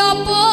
অপর